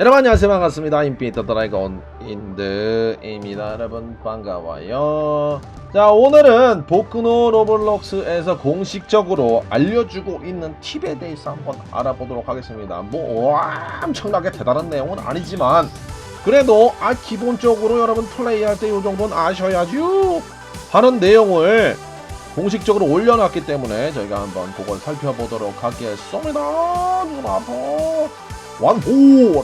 여러분 안녕하세요. 반갑습니다. 인피니터 드래곤 인드입니다. 여러분 반가워요. 자 오늘은 보크노 로블록스에서 공식적으로 알려주고 있는 팁에 대해서 한번 알아보도록 하겠습니다. 뭐 엄청나게 대단한 내용은 아니지만 그래도 아 기본적으로 여러분 플레이할 때 이 정도는 아셔야죠 하는 내용을 공식적으로 올려놨기 때문에 저희가 한번 그걸 살펴보도록 하겠습니다. 눈 아파 완호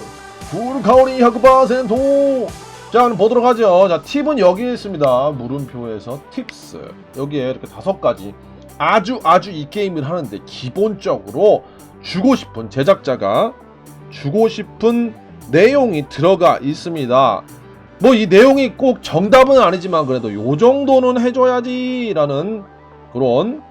불카오리 100%. 자, 그럼 보도록 하죠. 자, 팁은 여기 있습니다. 물음표에서 팁스. 여기에 이렇게 다섯 가지. 아주 아주 이 게임을 하는데 기본적으로 주고 싶은 제작자가 주고 싶은 내용이 들어가 있습니다. 뭐 이 내용이 꼭 정답은 아니지만 그래도 요 정도는 해줘야지 라는 그런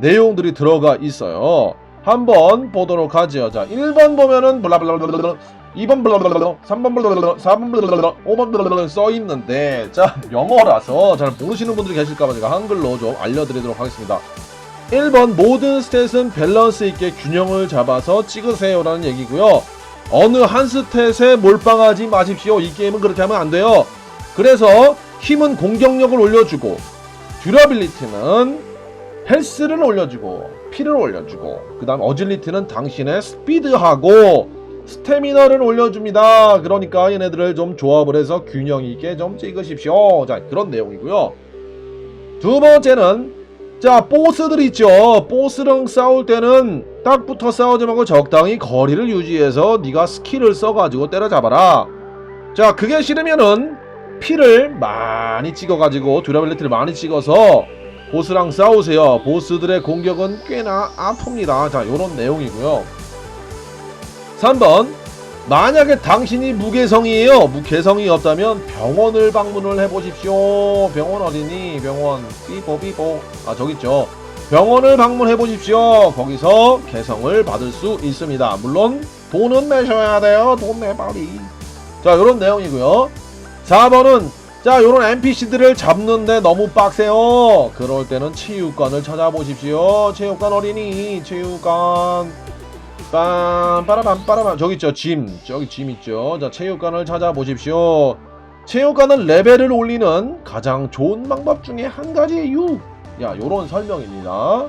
내용들이 들어가 있어요. 한번 보도록 하죠. 자, 1번 보면은 블라블라블라 2번 블라블라블라 3번 블라블라블라 4번 블라블라블라 5번 블라블라블라 써 있는데 자, 영어라서 잘 모르시는 분들이 계실까 봐 제가 한글로 좀 알려 드리도록 하겠습니다. 1번 모든 스탯은 밸런스 있게 균형을 잡아서 찍으세요 라는 얘기고요. 어느 한 스탯에 몰빵하지 마십시오. 이 게임은 그렇게 하면 안 돼요. 그래서 힘은 공격력을 올려주고 듀라빌리티는 헬스를 올려주고 피를 올려주고 그 다음 어질리티는 당신의 스피드하고 스태미너를 올려줍니다. 그러니까 얘네들을 좀 조합을 해서 균형 있게 좀 찍으십시오. 자 그런 내용이고요. 두 번째는 자 보스들 있죠. 보스랑 싸울 때는 딱 붙어 싸우지 말고 적당히 거리를 유지해서 네가 스킬을 써가지고 때려잡아라. 자 그게 싫으면은 피를 많이 찍어가지고 듀라빌리티를 많이 찍어서 보스랑 싸우세요. 보스들의 공격은 꽤나 아픕니다. 자, 요런 내용이고요. 3번. 만약에 당신이 무개성이에요. 무개성이 없다면 병원을 방문을 해보십시오. 병원 어디니? 병원. 삐뽀 삐뽀. 아, 저기 있죠. 병원을 방문해 보십시오. 거기서 개성을 받을 수 있습니다. 물론 돈은 내셔야 돼요. 돈 내 빨리. 자, 요런 내용이고요. 4번은 자, 요런 NPC들을 잡는데 너무 빡세요. 그럴 때는 체육관을 찾아보십시오. 체육관 어린이, 체육관. 빰, 빠라밤, 빠라밤. 저기 있죠, 짐. 저기 짐 있죠. 자, 체육관을 찾아보십시오. 체육관은 레벨을 올리는 가장 좋은 방법 중에 한 가지예요. 야, 요런 설명입니다.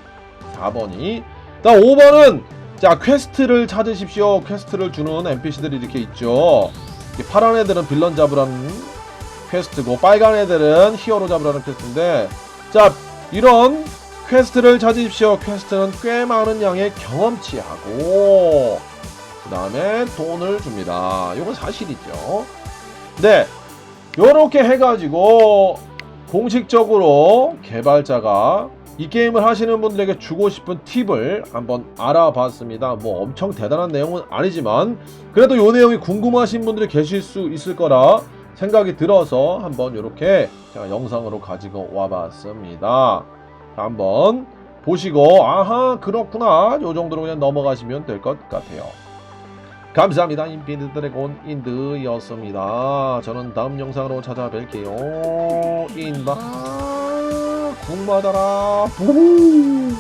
4번이. 자, 5번은 자, 퀘스트를 찾으십시오. 퀘스트를 주는 NPC들이 이렇게 있죠. 파란 애들은 빌런 잡으라는 퀘스트고 빨간 애들은 히어로 잡으라는 퀘스트인데 자 이런 퀘스트를 찾으십시오 퀘스트는 꽤 많은 양의 경험치하고 그 다음에 돈을 줍니다 이건 사실이죠 네 요렇게 해가지고 공식적으로 개발자가 이 게임을 하시는 분들에게 주고 싶은 팁을 한번 알아봤습니다. 뭐 엄청 대단한 내용은 아니지만 그래도 요 내용이 궁금하신 분들이 계실 수 있을 거라 생각이 들어서 한번 이렇게 제가 영상으로 가지고 와봤습니다. 한번 보시고 아하 그렇구나 요 정도로 그냥 넘어가시면 될 것 같아요. 감사합니다. 인피니트 드래곤 인드였습니다. 저는 다음 영상으로 찾아뵐게요. 인바 궁마다라 부부